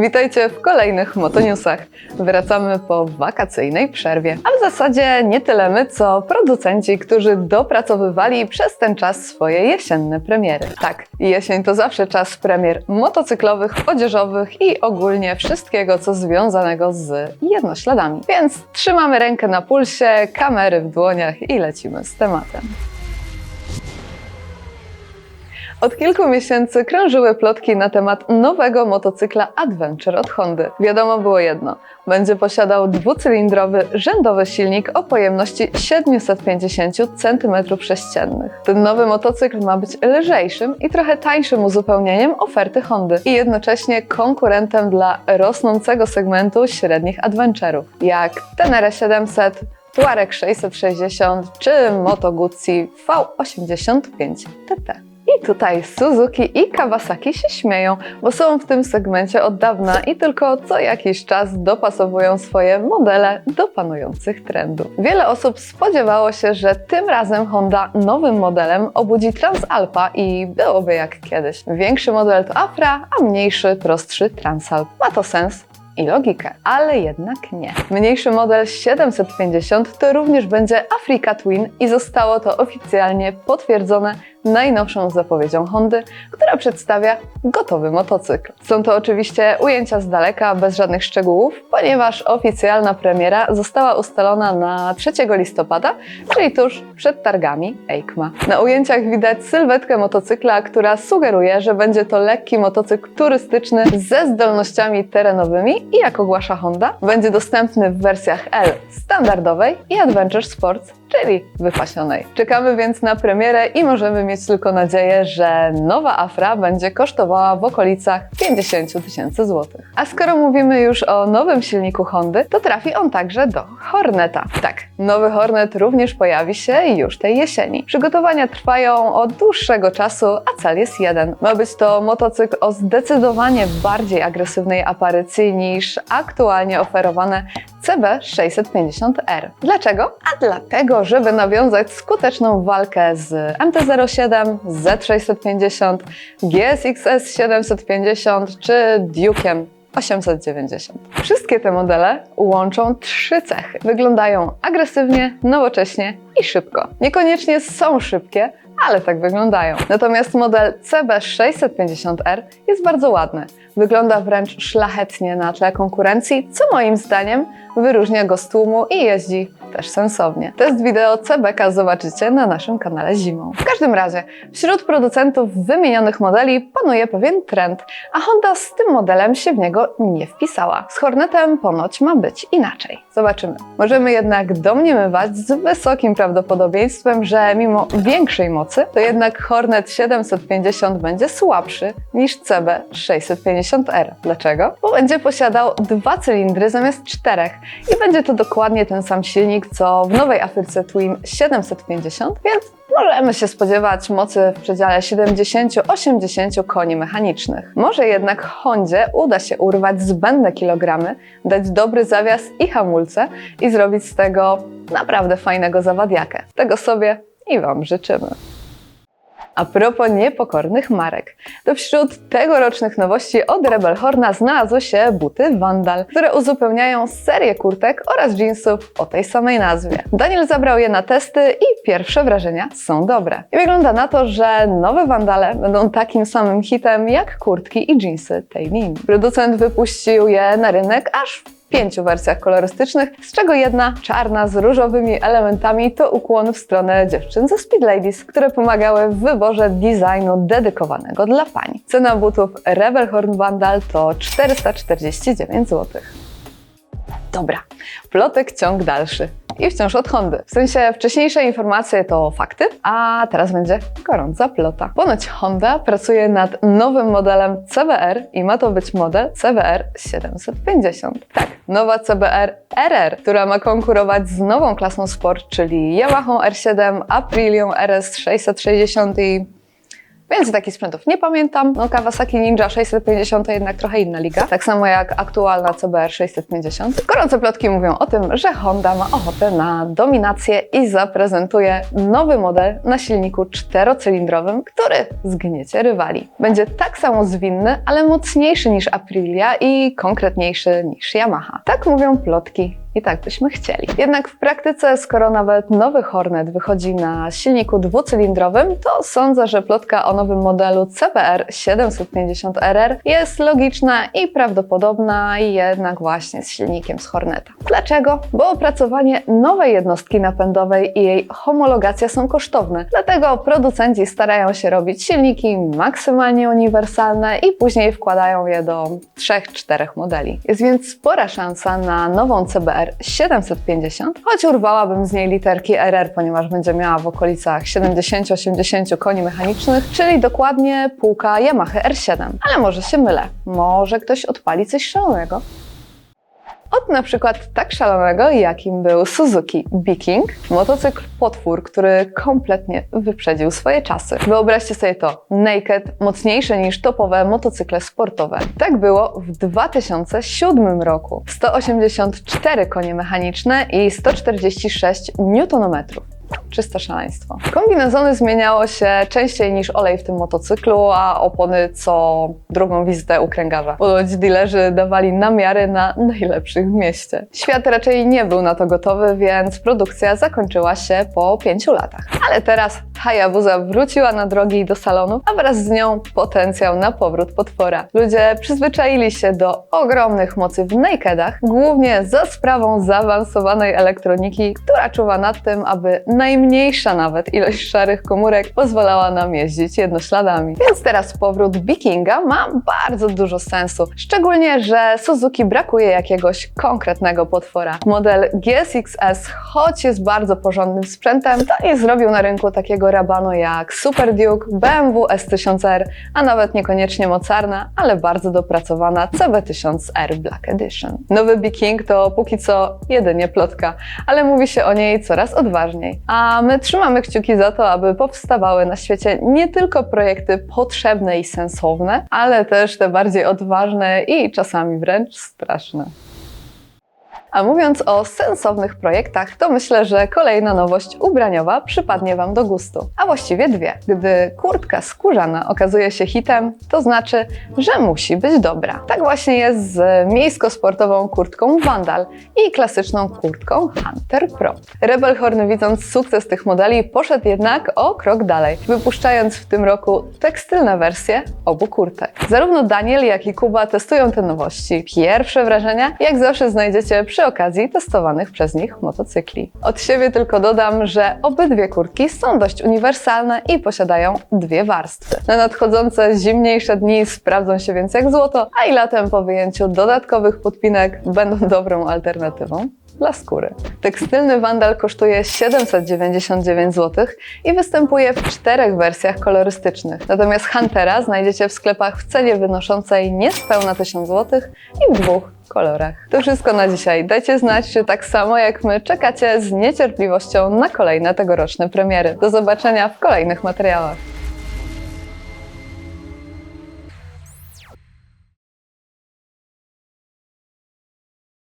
Witajcie w kolejnych Motoniusach. Wracamy po wakacyjnej przerwie. A w zasadzie nie tyle my, co producenci, którzy dopracowywali przez ten czas swoje jesienne premiery. Tak, jesień to zawsze czas premier motocyklowych, odzieżowych i ogólnie wszystkiego, co związanego z jednośladami. Więc trzymamy rękę na pulsie, kamery w dłoniach i lecimy z tematem. Od kilku miesięcy krążyły plotki na temat nowego motocykla Adventure od Hondy. Wiadomo było jedno: będzie posiadał dwucylindrowy, rzędowy silnik o pojemności 750 cm3. Ten nowy motocykl ma być lżejszym i trochę tańszym uzupełnieniem oferty Hondy i jednocześnie konkurentem dla rosnącego segmentu średnich adventurów, jak Tenere 700, Tuareg 660 czy Moto Guzzi V85 TT. I tutaj Suzuki i Kawasaki się śmieją, bo są w tym segmencie od dawna i tylko co jakiś czas dopasowują swoje modele do panujących trendów. Wiele osób spodziewało się, że tym razem Honda nowym modelem obudzi Transalpa i byłoby jak kiedyś. Większy model to Afra, a mniejszy, prostszy Transalp. Ma to sens, i logikę, ale jednak nie. Mniejszy model 750 to również będzie Africa Twin i zostało to oficjalnie potwierdzone najnowszą zapowiedzią Hondy, która przedstawia gotowy motocykl. Są to oczywiście ujęcia z daleka, bez żadnych szczegółów, ponieważ oficjalna premiera została ustalona na 3 listopada, czyli tuż przed targami EICMA. Na ujęciach widać sylwetkę motocykla, która sugeruje, że będzie to lekki motocykl turystyczny ze zdolnościami terenowymi i jak ogłasza Honda, będzie dostępny w wersjach L standardowej i Adventure Sports, czyli wypasionej. Czekamy więc na premierę i możemy mieć tylko nadzieję, że nowa Afra będzie kosztowała w okolicach 50 tysięcy złotych. A skoro mówimy już o nowym silniku Hondy, to trafi on także do Horneta. Tak, nowy Hornet również pojawi się już tej jesieni. Przygotowania trwają od dłuższego czasu, a cel jest jeden. Ma być to motocykl o zdecydowanie bardziej agresywnej aparycji niż aktualnie oferowane CB650R. Dlaczego? A dlatego, żeby nawiązać skuteczną walkę z MT-07, Z650, GSX-S 750 czy Duke'em 890. Wszystkie te modele łączą trzy cechy. Wyglądają agresywnie, nowocześnie i szybko. Niekoniecznie są szybkie, ale tak wyglądają. Natomiast model CB650R jest bardzo ładny. Wygląda wręcz szlachetnie na tle konkurencji, co moim zdaniem wyróżnia go z tłumu i jeździ też sensownie. Test wideo CBK zobaczycie na naszym kanale zimą. W każdym razie, wśród producentów wymienionych modeli panuje pewien trend, a Honda z tym modelem się w niego nie wpisała. Z Hornetem ponoć ma być inaczej. Zobaczymy. Możemy jednak domniemywać z wysokim prawdopodobieństwem, że mimo większej mocy, to jednak Hornet 750 będzie słabszy niż CB 650R. Dlaczego? Bo będzie posiadał dwa cylindry zamiast czterech i będzie to dokładnie ten sam silnik, co w nowej Afryce Twin 750, więc możemy się spodziewać mocy w przedziale 70-80 koni mechanicznych. Może jednak Hondzie uda się urwać zbędne kilogramy, dać dobry zawias i hamulce i zrobić z tego naprawdę fajnego zawadiakę. Tego sobie i Wam życzymy. A propos niepokornych marek, to wśród tegorocznych nowości od Rebel Horna znalazły się buty Vandal, które uzupełniają serię kurtek oraz jeansów o tej samej nazwie. Daniel zabrał je na testy i pierwsze wrażenia są dobre. I wygląda na to, że nowe Vandale będą takim samym hitem jak kurtki i jeansy tej linii. Producent wypuścił je na rynek aż w pięciu wersjach kolorystycznych, z czego jedna, czarna z różowymi elementami, to ukłon w stronę dziewczyn ze Speed Ladies, które pomagały w wyborze designu dedykowanego dla pań. Cena butów Rebel Horn Vandal to 449 zł. Dobra, plotek ciąg dalszy. I wciąż od Hondy. W sensie wcześniejsze informacje to fakty, a teraz będzie gorąca plota. Ponoć Honda pracuje nad nowym modelem CBR i ma to być model CBR 750. Tak, nowa CBR RR, która ma konkurować z nową klasą sport, czyli Yamaha R7, Aprilią RS 660 i Więcej takich sprzętów nie pamiętam. No Kawasaki Ninja 650 to jednak trochę inna liga, tak samo jak aktualna CBR 650. Gorące plotki mówią o tym, że Honda ma ochotę na dominację i zaprezentuje nowy model na silniku czterocylindrowym, który zgniecie rywali. Będzie tak samo zwinny, ale mocniejszy niż Aprilia i konkretniejszy niż Yamaha. Tak mówią plotki i tak byśmy chcieli. Jednak w praktyce, skoro nawet nowy Hornet wychodzi na silniku dwucylindrowym, to sądzę, że plotka o nowym modelu CBR 750RR jest logiczna i prawdopodobna jednak właśnie z silnikiem z Horneta. Dlaczego? Bo opracowanie nowej jednostki napędowej i jej homologacja są kosztowne. Dlatego producenci starają się robić silniki maksymalnie uniwersalne i później wkładają je do 3-4 modeli. Jest więc spora szansa na nową CBR 750, choć urwałabym z niej literki RR, ponieważ będzie miała w okolicach 70-80 koni mechanicznych, czyli dokładnie półka Yamaha R7. Ale może się mylę. Może ktoś odpali coś szalonego. Od na przykład tak szalonego, jakim był Suzuki Viking, motocykl potwór, który kompletnie wyprzedził swoje czasy. Wyobraźcie sobie to, naked, mocniejsze niż topowe motocykle sportowe. Tak było w 2007 roku. 184 konie mechaniczne i 146 Nm. Czyste szaleństwo. Kombinezony zmieniało się częściej niż olej w tym motocyklu, a opony co drugą wizytę u kręgarza. Ponoć dealerzy dawali namiary na najlepszych w mieście. Świat raczej nie był na to gotowy, więc produkcja zakończyła się po pięciu latach. Ale teraz Hayabusa wróciła na drogi do salonów, a wraz z nią potencjał na powrót potwora. Ludzie przyzwyczaili się do ogromnych mocy w nakedach, głównie za sprawą zaawansowanej elektroniki, która czuwa nad tym, aby najmniejsza nawet ilość szarych komórek pozwalała nam jeździć jednośladami. Więc teraz powrót Vikinga ma bardzo dużo sensu, szczególnie, że Suzuki brakuje jakiegoś konkretnego potwora. Model GSX-S, choć jest bardzo porządnym sprzętem, to nie zrobił na rynku takiego rabanu jak Super Duke, BMW S1000R, a nawet niekoniecznie mocarna, ale bardzo dopracowana CB1000R Black Edition. Nowy Viking to póki co jedynie plotka, ale mówi się o niej coraz odważniej. A my trzymamy kciuki za to, aby powstawały na świecie nie tylko projekty potrzebne i sensowne, ale też te bardziej odważne i czasami wręcz straszne. A mówiąc o sensownych projektach, to myślę, że kolejna nowość ubraniowa przypadnie Wam do gustu. A właściwie dwie. Gdy kurtka skórzana okazuje się hitem, to znaczy, że musi być dobra. Tak właśnie jest z miejsko-sportową kurtką Vandal i klasyczną kurtką Hunter Pro. Rebel Horn widząc sukces tych modeli poszedł jednak o krok dalej, wypuszczając w tym roku tekstylne wersje obu kurtek. Zarówno Daniel, jak i Kuba testują te nowości. Pierwsze wrażenia, jak zawsze znajdziecie przy okazji testowanych przez nich motocykli. Od siebie tylko dodam, że obydwie kurtki są dość uniwersalne i posiadają dwie warstwy. Na nadchodzące zimniejsze dni sprawdzą się więc jak złoto, a i latem po wyjęciu dodatkowych podpinek będą dobrą alternatywą dla skóry. Tekstylny Wandal kosztuje 799 zł i występuje w czterech wersjach kolorystycznych. Natomiast Huntera znajdziecie w sklepach w cenie wynoszącej niespełna 1000 zł i w dwóch kolorach. To wszystko na dzisiaj. Dajcie znać, czy tak samo jak my czekacie z niecierpliwością na kolejne tegoroczne premiery. Do zobaczenia w kolejnych materiałach.